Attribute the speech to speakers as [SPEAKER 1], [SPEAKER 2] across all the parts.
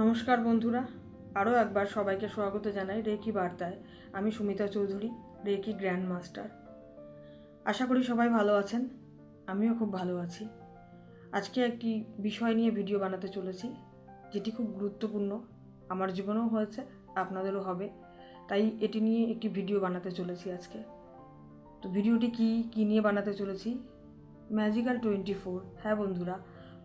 [SPEAKER 1] নমস্কার বন্ধুরা, আরও একবার সবাইকে স্বাগত জানাই রেকি বার্তায়। আমি Sumita Chowdhury, reiki grand master আশা করি সবাই ভালো আছেন, আমিও খুব ভালো আছি। আজকে একটি বিষয় নিয়ে ভিডিও বানাতে চলেছি, যেটি খুব গুরুত্বপূর্ণ। আমার জীবনেও হয়েছে, আপনাদেরও হবে, তাই এটি নিয়ে একটি ভিডিও বানাতে চলেছি আজকে। তো ভিডিওটি কি, কী নিয়ে বানাতে চলেছি? ম্যাজিক্যাল টোয়েন্টি ফোর হ্যাঁ বন্ধুরা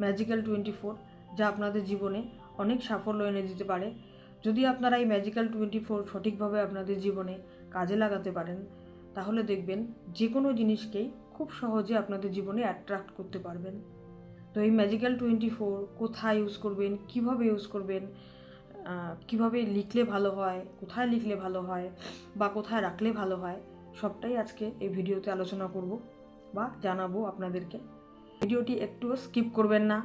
[SPEAKER 1] ম্যাজিক্যাল টোয়েন্টি ফোর যা আপনাদের জীবনে অনেক সাফল্য এনে দিতে পারে। যদি আপনারা এই ম্যাজিক্যাল টোয়েন্টি ফোর সঠিকভাবে আপনাদের জীবনে কাজে লাগাতে পারেন, তাহলে দেখবেন যে কোনো জিনিসকেই খুব সহজে আপনাদের জীবনে অ্যাট্রাক্ট করতে পারবেন। তো এই ম্যাজিক্যাল টোয়েন্টি ফোর কোথায় ইউজ করবেন, কীভাবে ইউজ করবেন কীভাবে লিখলে ভালো হয়, কোথায় লিখলে ভালো হয়, বা কোথায় রাখলে ভালো হয়, সবটাই আজকে এই ভিডিওতে আলোচনা করব বা জানাব আপনাদেরকে। ভিডিওটি একটুও স্কিপ করবেন না,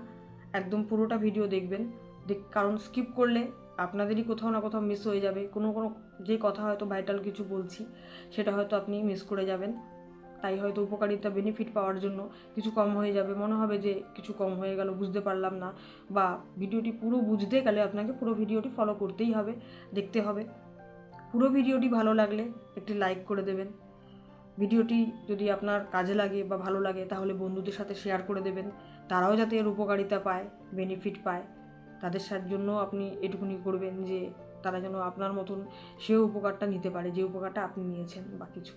[SPEAKER 1] একদম পুরোটা ভিডিও দেখবেন। দেখ কারণ স্কিপ করলে আপনাদেরই কোথাও না কোথাও মিস হয়ে যাবে। কোনো কোনো যে কথা হয়তো ভাইটাল কিছু বলছি, সেটা হয়তো আপনি মিস করে যাবেন। তাই হয়তো উপকারিতা বেনিফিট পাওয়ার জন্য কিছু কম হয়ে যাবে। মনে হবে যে কিছু কম হয়ে গেল, বুঝতে পারলাম না। বা ভিডিওটি পুরো বুঝতে গেলে আপনাকে পুরো ভিডিওটি ফলো করতেই হবে, দেখতে হবে। পুরো ভিডিওটি ভালো লাগলে একটি লাইক করে দেবেন। ভিডিওটি যদি আপনার কাজে লাগে বা ভালো লাগে, তাহলে বন্ধুদের সাথে শেয়ার করে দেবেন। তারাও যাতে এর উপকারিতা পায় বেনিফিট পায়। তাদের জন্য আপনি এটুকুনি করবেন যে তারা যেন আপনার মতন সেও উপকারটা নিতে পারে, যে উপকারটা আপনি নিয়েছেন বা কিছু।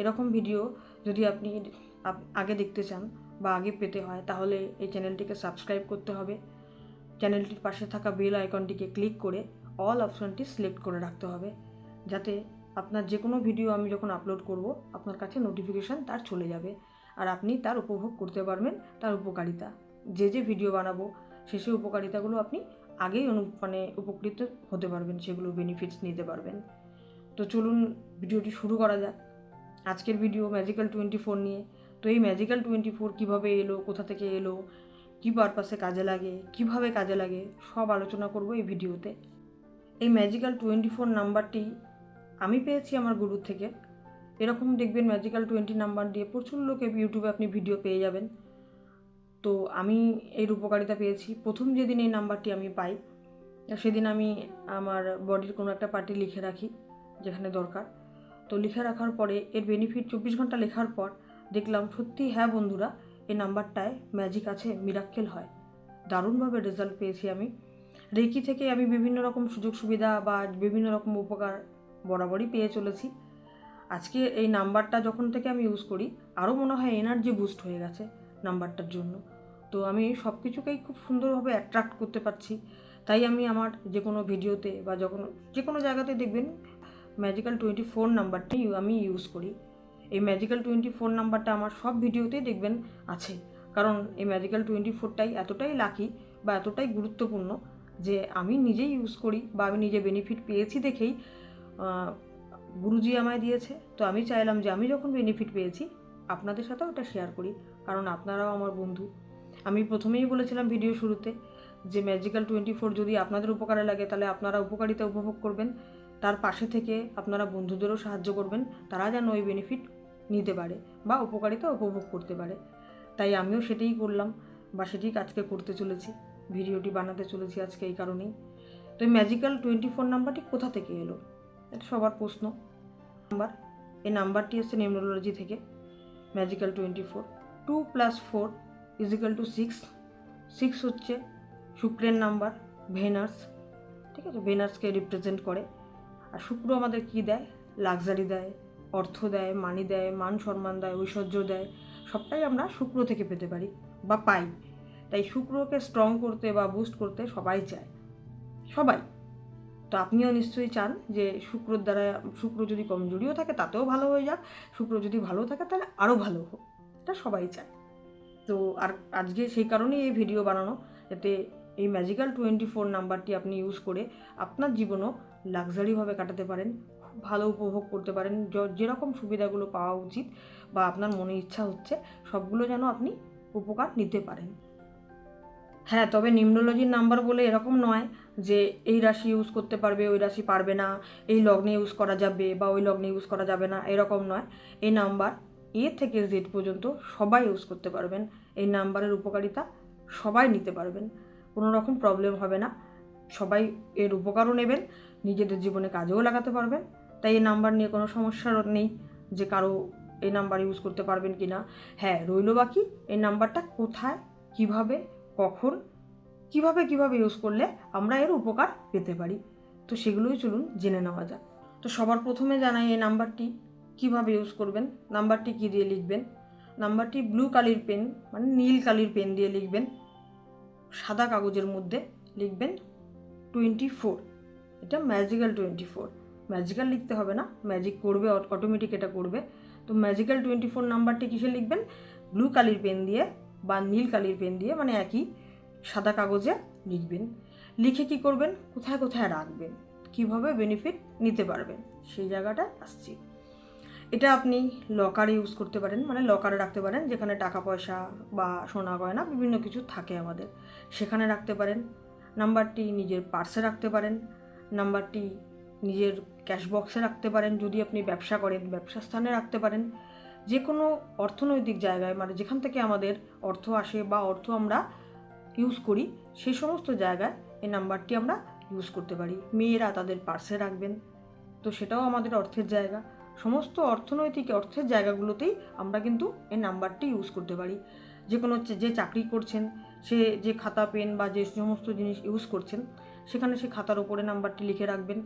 [SPEAKER 1] এরকম ভিডিও যদি আপনি আগে দেখতে চান বা আগে পেতে হয়, তাহলে এই চ্যানেলটিকে সাবস্ক্রাইব করতে হবে। চ্যানেলটির পাশে থাকা বেল আইকনটিকে ক্লিক করে অল অপশনটি সিলেক্ট করে রাখতে হবে। যাতে আপনার যে কোনো ভিডিও আমি যখন আপলোড করব, আপনার কাছে নোটিফিকেশান তার চলে যাবে। আর আপনি তার উপভোগ করতে পারবেন, তার উপকারিতা। যে যে ভিডিও বানাবো সে সে উপকারিতাগুলো আপনি আগেই অনু মানে উপকৃত হতে পারবেন, সেগুলো বেনিফিটস নিতে পারবেন। তো চলুন ভিডিওটি শুরু করা যাক। আজকের ভিডিও ম্যাজিক্যাল টোয়েন্টি ফোর নিয়ে। তো এই ম্যাজিক্যাল টোয়েন্টি ফোর কীভাবে এলো, কোথা থেকে এলো, কী পারপাসে কাজে লাগে, কীভাবে কাজে লাগে, সব আলোচনা করব এই ভিডিওতে। এই ম্যাজিক্যাল টোয়েন্টি ফোর নাম্বারটি আমি পেয়েছি আমার গুরুর থেকে। এরকম দেখবেন ম্যাজিক্যাল টোয়েন্টি নাম্বার দিয়ে প্রচুর লোকে ইউটিউবে আপনি ভিডিও পেয়ে যাবেন। তো আমি এর উপকারিতা পেয়েছি। প্রথম যেদিন এই নাম্বারটি আমি পাই, সেদিন আমি আমার বডির কোনো একটা পার্টি লিখে রাখি, যেখানে দরকার। তো লিখে রাখার পরে এর বেনিফিট চব্বিশ ঘণ্টা লেখার পর দেখলাম সত্যি হ্যাঁ বন্ধুরা এই নাম্বারটায় ম্যাজিক আছে মিরাক্কেল হয়। দারুণভাবে রেজাল্ট পেয়েছি আমি। রেকি থেকে আমি বিভিন্ন রকম সুযোগ সুবিধা বা বিভিন্ন রকম উপকার বরাবরই পেয়ে চলেছি। আজকে এই নাম্বারটা যখন থেকে আমি ইউজ করি, আরও মনে হয় এনার্জি বুস্ট হয়ে গেছে নাম্বারটার জন্য। তো আমি সব কিছুকেই খুব সুন্দরভাবে অ্যাট্রাক্ট করতে পারছি। তাই আমি আমার যে কোনো ভিডিওতে বা যখন যে কোনো জায়গাতে দেখবেন ম্যাজিক্যাল টোয়েন্টি ফোর নাম্বারটি আমি ইউজ করি। এই ম্যাজিক্যাল টোয়েন্টি ফোর নাম্বারটা আমার সব ভিডিওতেই দেখবেন আছে। কারণ এই ম্যাজিক্যাল টোয়েন্টি ফোরটাই এতটাই লাকি বা এতটাই গুরুত্বপূর্ণ যে আমি নিজেই ইউজ করি বা আমি নিজে বেনিফিট পেয়েছি দেখেই গুরুজি আমায় দিয়েছে। তো আমি চাইলাম যে আমি যখন বেনিফিট পেয়েছি, আপনাদের সাথেও ওটা শেয়ার করি। কারণ আপনারাও আমার বন্ধু। আমি প্রথমেই বলেছিলাম ভিডিও শুরুতে যে ম্যাজিক্যাল টোয়েন্টি ফোর যদি আপনাদের উপকারে লাগে, তাহলে আপনারা উপকারিতা উপভোগ করবেন। তার পাশে থেকে আপনারা বন্ধুদেরও সাহায্য করবেন। তারা যেন ওই বেনিফিট নিতে পারে বা উপকারিতা উপভোগ করতে পারে। তাই আমিও সেটাই করলাম বা সেটাই আজকে করতে চলেছি। ভিডিওটি বানাতে চলেছি আজকে এই কারণেই। তো এই ম্যাজিক্যাল টোয়েন্টি ফোর নাম্বারটি কোথা থেকে এলো? এটা সবার প্রশ্ন। নাম্বার। এই নাম্বারটি এসছে নিউমোলজি থেকে। Magical twenty four two plus four equal to six six হচ্ছে শুক্রের নাম্বার ভেনার্স ঠিক আছে? ভেনার্সকে রিপ্রেজেন্ট করে। আর শুক্র আমাদের কি দেয়? লাক্সারি দেয়, অর্থ দেয় মানি দেয়, মান সম্মান দেয়, ঐশ্বর্য দেয়। সবটাই আমরা শুক্র থেকে পেতে পারি বা পাই। তাই শুক্রকে স্ট্রং করতে বা বুস্ট করতে সবাই চায়। সবাই। তো আপনিও নিশ্চয়ই চান যে শুক্রর দ্বারা, শুক্র যদি কমজোরিও থাকে, তাতেও ভালো হয়ে যাক। শুক্র যদি ভালো থাকে, তাহলে আরও ভালো হোক। এটা সবাই চায়। তো আর আজকে সেই কারণেই এই ভিডিও বানানো, যাতে এই ম্যাজিক্যাল টোয়েন্টি ফোর নাম্বারটি আপনি ইউজ করে আপনার জীবনও লাক্সারিভাবে কাটাতে পারেন, খুব ভালো উপভোগ করতে পারেন। যেরকম সুবিধাগুলো পাওয়া উচিত বা আপনার মনে ইচ্ছা হচ্ছে, সবগুলো যেন আপনি উপকার নিতে পারেন। হ্যাঁ তবে নিম্নোলজির নাম্বার বলে এরকম নয় যে এই রাশি ইউজ করতে পারবে, ওই রাশি পারবে না, এই লগ্নে ইউজ করা যাবে বা ওই লগ্নে ইউজ করা যাবে না, এরকম নয়। এই নাম্বার এ থেকে জেড পর্যন্ত সবাই ইউজ করতে পারবেন। এই নাম্বারের উপকারিতা সবাই নিতে পারবেন। কোনো রকম প্রবলেম হবে না। সবাই এর উপকারও নেবেন, নিজেদের জীবনে কাজেও লাগাতে পারবেন। তাই এই নাম্বার নিয়ে কোনো সমস্যার নেই যে কারও এই নাম্বার ইউজ করতে পারবেন কি না হ্যাঁ রইল বাকি। এই নাম্বারটা কোথায়, কীভাবে, কখন, কীভাবে কীভাবে ইউজ করলে আমরা এর উপকার পেতে পারি? তো সেগুলোই চলুন জেনে নেওয়া যাক। তো সবার প্রথমে জানাই এই নাম্বারটি কীভাবে ইউজ করবেন? নাম্বারটি কী দিয়ে লিখবেন? নাম্বারটি ব্লু কালির পেন মানে নীল কালির পেন দিয়ে লিখবেন। সাদা কাগজের মধ্যে লিখবেন টোয়েন্টি ফোর এটা ম্যাজিক্যাল টোয়েন্টি ফোর ম্যাজিক্যাল লিখতে হবে না ম্যাজিক করবে অটোমেটিক এটা করবে। তো ম্যাজিক্যাল টোয়েন্টি ফোর নাম্বারটি কিসে লিখবেন? ব্লু কালির পেন দিয়ে বা নীল কালির পেন দিয়ে মানে একই সাদা কাগজে লিখবেন। লিখে কি করবেন? কোথায় কোথায় রাখবেন? কীভাবে বেনিফিট নিতে পারবেন? সেই জায়গাটা আসছি। এটা আপনি লকারে ইউজ করতে পারেন মানে লকারে রাখতে পারেন, যেখানে টাকা পয়সা বা সোনা গয়না বিভিন্ন কিছু থাকে আমাদের। সেখানে রাখতে পারেন। নাম্বারটি নিজের পার্সে রাখতে পারেন। নাম্বারটি নিজের ক্যাশ বক্সে রাখতে পারেন। যদি আপনি ব্যবসা করেন, ব্যবসা স্থানে রাখতে পারেন। যে কোনো অর্থনৈতিক জায়গায় মানে যেখান থেকে আমাদের অর্থ আসে বা অর্থ আমরা ইউজ করি সেই সমস্ত জায়গায় এই নাম্বারটি আমরা ইউজ করতে পারি। মেয়েরা তাদের পার্সে রাখবেন। তো সেটাও আমাদের অর্থের জায়গা। সমস্ত অর্থনৈতিক অর্থের জায়গাগুলোতেই আমরা কিন্তু এই নাম্বারটি ইউজ করতে পারি। যে কোনো যে চাকরি করছেন, সে যে খাতা, পেন বা যে সমস্ত জিনিস ইউজ করছেন, সেখানে সে খাতার ওপরে নাম্বারটি লিখে রাখবেন।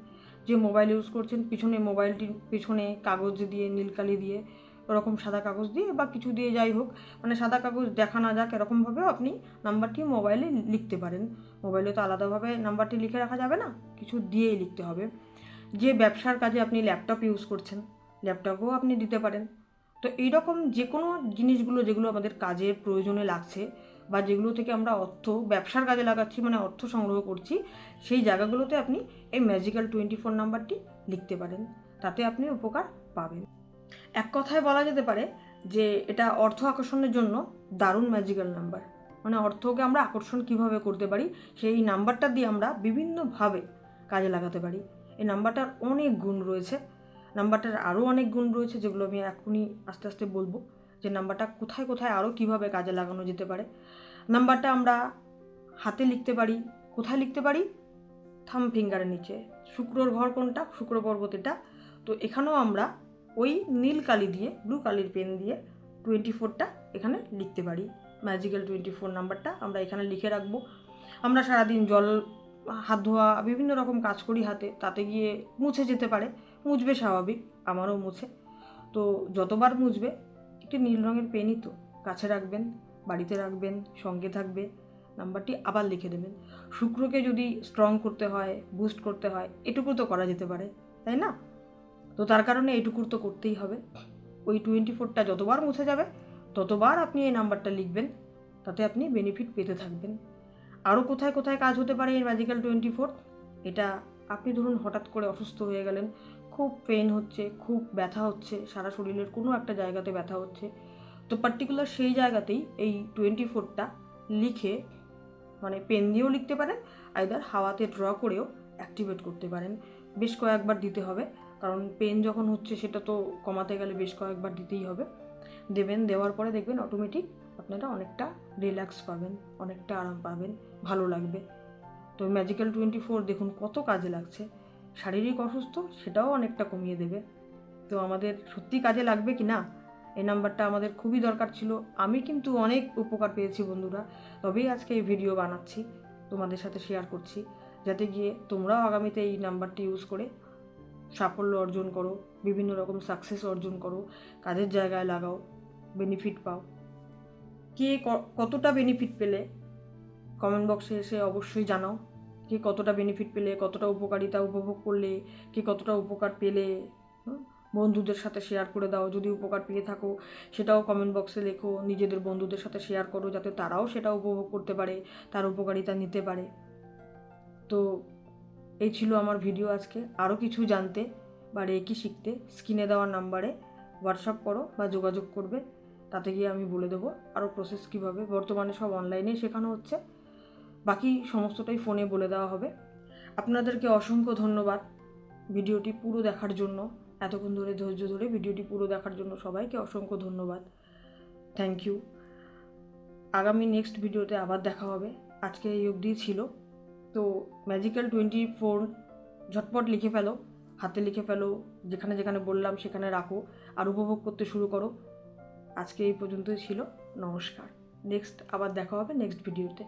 [SPEAKER 1] যে মোবাইল ইউজ করছেন, পিছনে মোবাইলটির পিছনে কাগজ দিয়ে, নীলকালি দিয়ে, ওরকম সাদা কাগজ দিয়ে বা কিছু দিয়ে যাই হোক মানে সাদা কাগজ দেখা না যাক, এরকমভাবেও আপনি নাম্বারটি মোবাইলে লিখতে পারেন। মোবাইলে তো আলাদাভাবে নাম্বারটি লিখে রাখা যাবে না, কিছু দিয়েই লিখতে হবে। যে ব্যবসার কাজে আপনি ল্যাপটপ ইউজ করছেন ল্যাপটপও আপনি দিতে পারেন। তো এইরকম যে কোনো জিনিসগুলো যেগুলো আমাদের কাজের প্রয়োজনে লাগছে বা যেগুলো থেকে আমরা অর্থ, ব্যবসার কাজে লাগাচ্ছি মানে অর্থ সংগ্রহ করছি, সেই জায়গাগুলোতে আপনি এই ম্যাজিক্যাল টোয়েন্টি ফোর নাম্বারটি লিখতে পারেন। তাতে আপনি উপকার পাবেন। এক কথায় বলা যেতে পারে যে এটা অর্থ আকর্ষণের জন্য দারুণ ম্যাজিক্যাল নাম্বার। মানে অর্থকে আমরা আকর্ষণ কীভাবে করতে পারি, সেই নাম্বারটা দিয়ে আমরা বিভিন্নভাবে কাজে লাগাতে পারি। এই নাম্বারটার অনেক গুণ রয়েছে। নাম্বারটার আরও অনেক গুণ রয়েছে যেগুলো আমি এখনই আস্তে আস্তে বলব। যে নাম্বারটা কোথায় কোথায় আরও কীভাবে কাজে লাগানো যেতে পারে। নাম্বারটা আমরা হাতে লিখতে পারি। কোথায় লিখতে পারি? থাম ফিঙ্গারের নিচে। শুক্রর ঘর কোনটা? শুক্র পর্বতেটা তো এখানেও আমরা ওই নীল কালি দিয়ে, ব্লু কালির পেন দিয়ে টোয়েন্টি ফোরটা এখানে লিখতে পারি। ম্যাজিক্যাল টোয়েন্টি ফোর নাম্বারটা আমরা এখানে লিখে রাখব। আমরা সারাদিন জল, হাত ধোয়া, বিভিন্ন রকম কাজ করি হাতে। তাতে গিয়ে মুছে যেতে পারে। মুছবে স্বাভাবিক, আমারও মুছে। তো যতবার মুছবে, একটি নীল রঙের পেনই তো। কাছে রাখবেন, বাড়িতে রাখবেন, সঙ্গে থাকবে, নাম্বারটি আবার লিখে দেবেন। শুক্রকে যদি স্ট্রং করতে হয় বুস্ট করতে হয়, এটুকু তো করা যেতে পারে, তাই না? তো তার কারণে এটুকুর তো করতেই হবে। ওই টোয়েন্টি ফোরটা যতবার মুছে যাবে, ততবার আপনি এই নাম্বারটা লিখবেন, তাতে আপনি বেনিফিট পেতে থাকবেন। আরও কোথায় কোথায় কাজ হতে পারে এই ম্যাজিক্যাল টোয়েন্টি ফোর এটা আপনি ধরুন হঠাৎ করে অসুস্থ হয়ে গেলেন খুব পেন হচ্ছে, খুব ব্যথা হচ্ছে, সারা শরীরের কোনো একটা জায়গাতে ব্যথা হচ্ছে। তো পার্টিকুলার সেই জায়গাতেই এই টোয়েন্টি ফোরটা লিখে মানে পেন দিয়েও লিখতে পারেন আইদার হাওয়াতে ড্র করেও অ্যাক্টিভেট করতে পারেন। বেশ কয়েকবার দিতে হবে, কারণ পেন যখন হচ্ছে সেটা তো কমাতে গেলে বেশ কয়েকবার দিতেই হবে। দেবেন, দেওয়ার পরে দেখবেন অটোমেটিক আপনারা অনেকটা রিল্যাক্স পাবেন, অনেকটা আরাম পাবেন, ভালো লাগবে। তো ম্যাজিক্যাল টোয়েন্টি ফোর দেখুন কত কাজে লাগছে। শারীরিক অসুস্থ সেটাও অনেকটা কমিয়ে দেবে। তো আমাদের সত্যি কাজে লাগবে কি না? এই নাম্বারটা আমাদের খুবই দরকার ছিল। আমি কিন্তু অনেক উপকার পেয়েছি বন্ধুরা। তবেই আজকে এই ভিডিও বানাচ্ছি, তোমাদের সাথে শেয়ার করছি। যাতে গিয়ে তোমরাও আগামীতে এই নাম্বারটি ইউজ করে সাফল্য অর্জন করো, বিভিন্ন রকম সাকসেস অর্জন করো, কাজের জায়গায় লাগাও বেনিফিট পাও। কে কতটা বেনিফিট পেলে? কমেন্ট বক্সে এসে অবশ্যই জানাও। কে কতটা বেনিফিট পেলে, কতটা উপকারিতা উপভোগ করলে, কে কতটা উপকার পেলে বন্ধুদের সাথে শেয়ার করে দাও, যদি উপকার পেয়ে থাকো, সেটাও কমেন্ট বক্সে লেখো, নিজেদের বন্ধুদের সাথে শেয়ার করো, যাতে তারাও সেটা উপভোগ করতে পারে, তার উপকারিতা নিতে পারে। তো এই ছিল আমার ভিডিও আজকে। আরও কিছু জানতে বা রেকি শিখতে স্ক্রিনে দেওয়া নাম্বারে হোয়াটসঅ্যাপ করো বা যোগাযোগ করবে, তাতে গিয়ে আমি বলে দেবো আরও প্রসেস কীভাবে। বর্তমানে সব অনলাইনেই শেখানো হচ্ছে। বাকি সমস্তটাই ফোনে বলে দেওয়া হবে। আপনাদেরকে অসংখ্য ধন্যবাদ ভিডিওটি পুরো দেখার জন্য। এতক্ষণ ধরে ধৈর্য ধরে ভিডিওটি পুরো দেখার জন্য সবাইকে অসংখ্য ধন্যবাদ। থ্যাংক ইউ আগামী নেক্সট ভিডিওতে আবার দেখা হবে। আজকে এই অবধি ছিল। তো ম্যাজিক্যাল টোয়েন্টি ফোর ঝটপট লিখে ফেলো, হাতে লিখে ফেলো, যেখানে যেখানে বললাম সেখানে রাখো আর উপভোগ করতে শুরু করো। আজকে এই পর্যন্তই ছিল। নমস্কার। নেক্সট আবার দেখা হবে নেক্সট ভিডিওতে।